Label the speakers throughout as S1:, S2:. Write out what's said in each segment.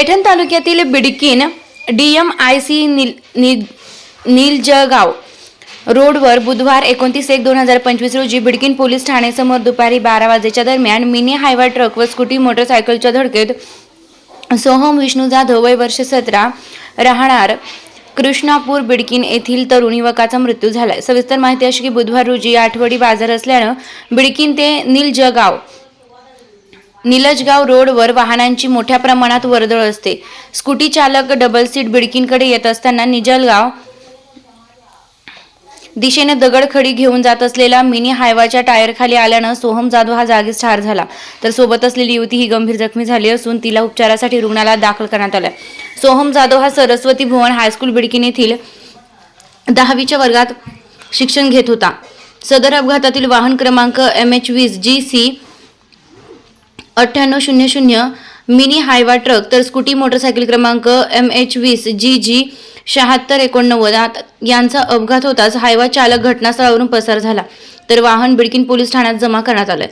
S1: पैठण तालुक्यातील Bidkin D M I C नील नील नीलजगाव रोडवर बुधवार एकोणतीस एक दोन हजार पंचवीस रोजी बिडकीन पोलीस ठाण्यासमोर दुपारी बारा वाजेच्या दरम्यान मिनी हायवा ट्रक व स्कूटी मोटरसायकलच्या धडकेत सोहम विष्णू जाधव वय वर्ष सतरा राहणार कृष्णापूर बिडकीन येथील तरुण युवकाचा मृत्यू झाला सविस्तर माहिती अशी की बुधवार रोजी आठवडी बाजार असल्यानं बिडकीन ते नीलजगाव निलजगाव रोडवर वाहनांची मोठ्या प्रमाणात वर्दळ असते. स्कूटी चालक डबल सीट बिडकींकडे येत असताना निजलगाव दिशेने दगडखडी घेऊन जात असलेला मिनी हायवाच्या टायरखाली आल्यानं सोहम जाधव हा जागीच ठार झाला. तर सोबत असलेली युवती ही गंभीर जखमी झाली असून तिला उपचारासाठी रुग्णालयात दाखल करण्यात आलं सोहम जाधव हा सरस्वती भुवन हायस्कूल बिडकीन येथील दहावीच्या वर्गात शिक्षण घेत होता. सदर अपघातातील वाहन क्रमांक एम एच वीस जी सी अठ्ठ्याण्णव शून्य शून्य मिनी हायवा ट्रक तर स्कूटी मोटरसायकल क्रमांक एम एच वीस जी जी शहात्तर एकोणनव्वद यांचा अपघात होताच हायवा चालक घटनास्थळावरून पसार झाला. तर वाहन बिडकीन पोलीस ठाण्यात जमा करण्यात आलं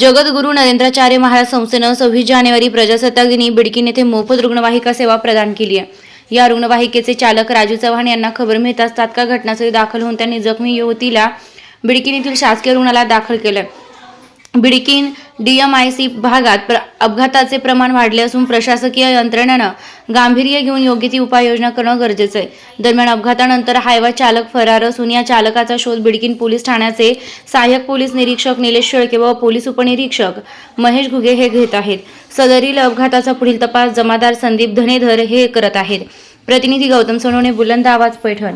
S1: जगद्गुरू नरेंद्राचार्य महाराज संस्थेनं सव्वीस जानेवारी प्रजासत्ताक दिनी बिडकीन येथे मोफत रुग्णवाहिका सेवा प्रदान केली आहे. या रुग्णवाहिकेचे चालक राजू चव्हाण यांना खबर मिळताच तात्काळ घटनास्थळी दाखल होऊन त्यांनी जखमी युवतीला बिडकीन येथील शासकीय रुग्णालयात दाखल केलं बिडकीन डीएमआयसी भागात प्र अपघाताचे प्रमाण वाढले असून प्रशासकीय यंत्रणेनं गांभीर्य घेऊन योग्य ती उपाययोजना करणं गरजेचं आहे. दरम्यान अपघातानंतर हायवा चालक फरार असून या चालकाचा शोध बिडकीन पोलीस ठाण्याचे सहाय्यक पोलीस निरीक्षक निलेश शेळके व पोलीस उपनिरीक्षक महेश घुगे हे घेत आहेत. सदरील अपघाताचा पुढील तपास जमादार संदीप धनेधर हे करत आहेत. प्रतिनिधी गौतम सोनवणे बुलंद आवाज पैठण.